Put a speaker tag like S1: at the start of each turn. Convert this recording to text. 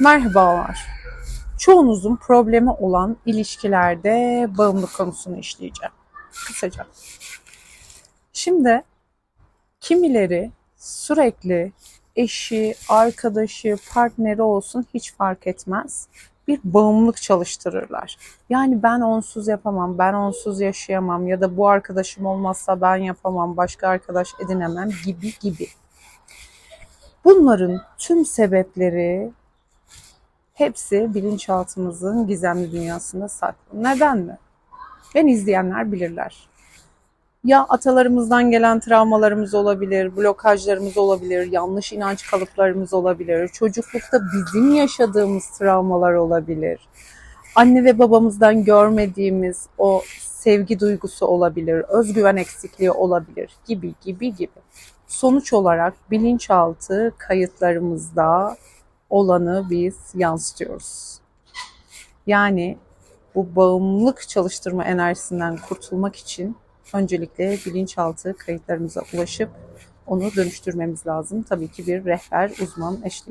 S1: Merhabalar. Çoğunuzun problemi olan ilişkilerde bağımlılık konusunu işleyeceğim. Kısaca. Şimdi kimileri sürekli eşi, arkadaşı, partneri olsun hiç fark etmez. Bir bağımlılık çalıştırırlar. Yani ben onsuz yapamam, ben onsuz yaşayamam ya da bu arkadaşım olmazsa ben yapamam, başka arkadaş edinemem gibi gibi. Bunların tüm sebepleri hepsi bilinçaltımızın gizemli dünyasında saklı. Neden mi? Ben izleyenler bilirler. Ya atalarımızdan gelen travmalarımız olabilir, blokajlarımız olabilir, yanlış inanç kalıplarımız olabilir, çocuklukta bizim yaşadığımız travmalar olabilir. Anne ve babamızdan görmediğimiz o sevgi duygusu olabilir, özgüven eksikliği olabilir gibi gibi gibi. Sonuç olarak bilinçaltı kayıtlarımızda olanı biz yansıtıyoruz. Yani bu bağımlılık çalıştırma enerjisinden kurtulmak için öncelikle bilinçaltı kayıtlarımıza ulaşıp onu dönüştürmemiz lazım. Tabii ki bir rehber, uzman eşlik